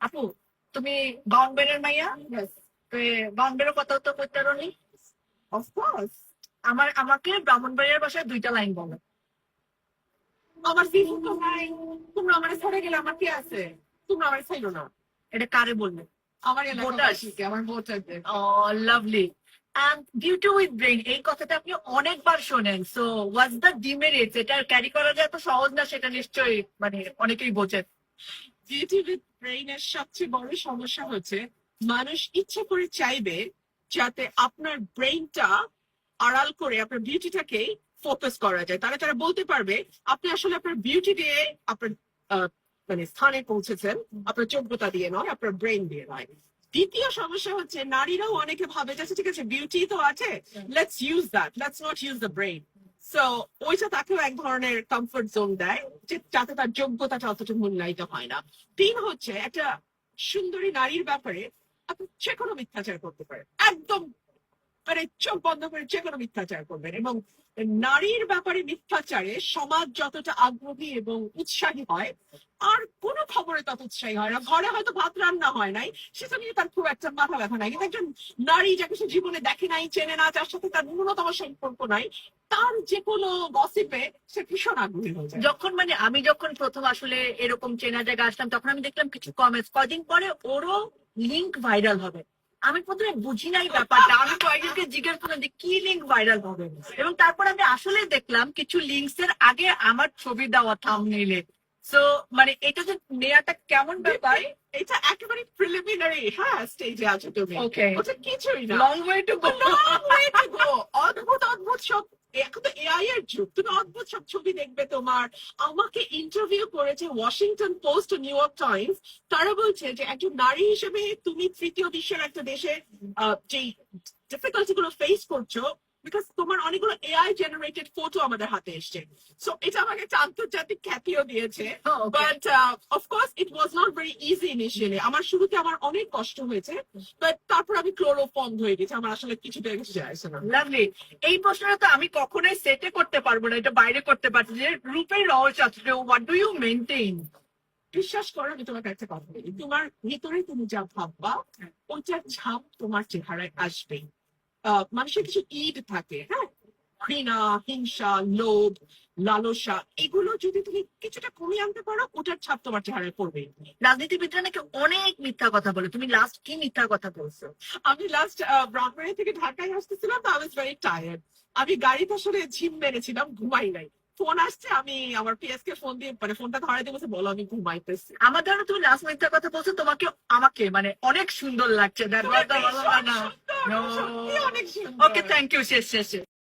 আপু তুমি বাউন্ডারের মাইয়া? বাউন্ডারের কথা তো করতে পারোনি? অফকোর্স আমার আমাকে ব্রাহ্মণ ব্রাহ্মণবাড়িয়ার বাসায় দুইটা লাইন বলো। আমার ফিলিং তো নাই তোমরা আমার ছেড়ে গেলে আমার কি আছে? তোমরা আমার ছাইলো না। এটা কারে বলবে আমার. এলাকাবাসীকে আমার ভোটারদের। লাভলি অ্যান্ড উইথ ব্রেইন এই কথাটা আপনি অনেকবার শোনেন। সো ওয়াজ দ্য ডিমেরিটস এটা ক্যারি করা যায় তো সহজ না সেটা নিশ্চয়ই মানে অনেকেই বোঝেন। বিউটি ব্রেইনের সবচেয়ে বড় সমস্যা হচ্ছে মানুষ ইচ্ছে করে চাইবে যাতে আপনার ব্রেইনটা আড়াল করে আপনার বিউটিটাকে ফোকাস করা যায়। তারা তারা বলতে পারবে আপনি আসলে আপনার বিউটি দিয়ে আপনার মানে স্থানে পৌঁছেছেন আপনার যোগ্যতা দিয়ে নয় আপনার ব্রেইন দিয়ে নয়। দ্বিতীয় সমস্যা হচ্ছে নারীরাও অনেকে ভাবে যে আচ্ছা, ঠিক আছে বিউটি তো আছে let's use that let's not use the brain so ওইটা তাকেও এক ধরনের কমফোর্ট জোন দেয়, যে যাতে তার যোগ্যতাটা অতটা মূল্যায়িত হয় না। তিন হচ্ছে, একটা সুন্দরী নারীর ব্যাপারে আপনি যে কোনো মিথ্যাচার করতে পারেন। একদম মানে চোখ বন্ধ করে যে কোনো মিথ্যাচার করবেন। এবং নারীর ব্যাপারে মিথ্যাচারে সমাজ যতটা আগ্রহী এবং উৎসাহী হয়, আর কোনো খবরে তত উৎসাহী হয় না। ঘরে হয়তো ভাত রান্না হয় নাই, সেটা নিয়ে তার খুব একটা মাথা ব্যথা নাই। কিন্তু একজন নারী যাকে সে জীবনে দেখে নাই, চেনে না, যার সাথে তার ন্যূনতম সম্পর্ক নাই তার যে কোনো গসিপে সে ভীষণ আগ্রহী হয়ে যায়। যখন মানে আমি যখন প্রথম আসলে এরকম চেনা জায়গায় আসলাম তখন আমি দেখলাম কিছু কমেন্টস কদিন পরে ওরও লিংক ভাইরাল হবে। আমি প্রথমে বুঝি নাই ব্যাপারটা। আমি কয়েকজনকে জিজ্ঞেস করলাম যে কি লিংক ভাইরাল হবে? এবং তারপর আমি আসলে দেখলাম কিছু লিঙ্কস এর আগে আমার ছবি দেওয়া থাম নিলে সো মানে এটা যে নেয়াটা কেমন ব্যাপার? এটা একেবারে প্রিলিমিনারি হ্যাঁ স্টেজে আছো তুমি। ওকে ওটা কিছুই না। Long way to go Long way to go. অদ্ভুত অদ্ভুত সব এখন তো এআই এর যুগ। তুমি অদ্ভুত সব ছবি দেখবে তোমার। আমাকে ইন্টারভিউ করেছে Washington Post New York Times তারা বলছে যে একজন নারী হিসেবে তুমি তৃতীয় বিশ্বের একটা দেশে যেই ডিফিকাল্টি গুলো ফেস করছ বিকজ তোমার অনেকগুলো এআই জেনারেটেড ফটো আমাদের হাতে এসছে। সো এটা আমাকে একটা আন্তর্জাতিক খ্যাতিও দিয়েছে। But of course it was not very easy initially আমার শুরুতে আমার অনেক কষ্ট হয়েছে বাট তারপর আমি ক্লোরোফর্ম হয়ে গেছি। আমার আসলে কিছুতে কিছু আসে না। লাভলি এই প্রশ্নটা তো আমি কখনোই সেটে করতে পারব না এটা বাইরে করতে পারছি যে রূপের রহস্য আছে হোয়াট ডু ইউ মেনটেন বিশ্বাস করো আমি তোমাকে একটা কথা বলি। তোমার ভিতরে তুমি যা ভাববা ওইটার ছাপ তোমার চেহারায় আসবে আহ, মানুষের কিছু ইড থাকে হ্যাঁ? ঘৃণা হিংসা লোভ লালসা এগুলো যদি তুমি কিছুটা কমিয়ে আনতে পারো ওটার ছাপ তোমার চেহারায় পড়বে। রাজনীতিবিদরা নাকি অনেক মিথ্যা কথা বলে। তুমি লাস্ট কি মিথ্যা কথা বলছো? আমি লাস্ট ব্রাহ্মণী থেকে ঢাকায় আসতেছিলাম তো আমি ভেরি টায়ার্ড আমি গাড়িতে আসলে ঝিম মেরেছিলাম ঘুমাই নাই। ফোন আসছে আমি আমার পিএস কে ফোন দিয়ে মানে ফোনটা ধরে দিয়ে বলছে, বলো আমি ঘুমাইতেছি। আমার ধারণা তুমি লাস্ট মিথ্যা কথা বলছো তোমাকে আমাকে মানে অনেক সুন্দর লাগছে। তুমি ভীষণ সুন্দর, সত্যি অনেক সুন্দর ওকে থ্যাংক ইউ শেষ শেষে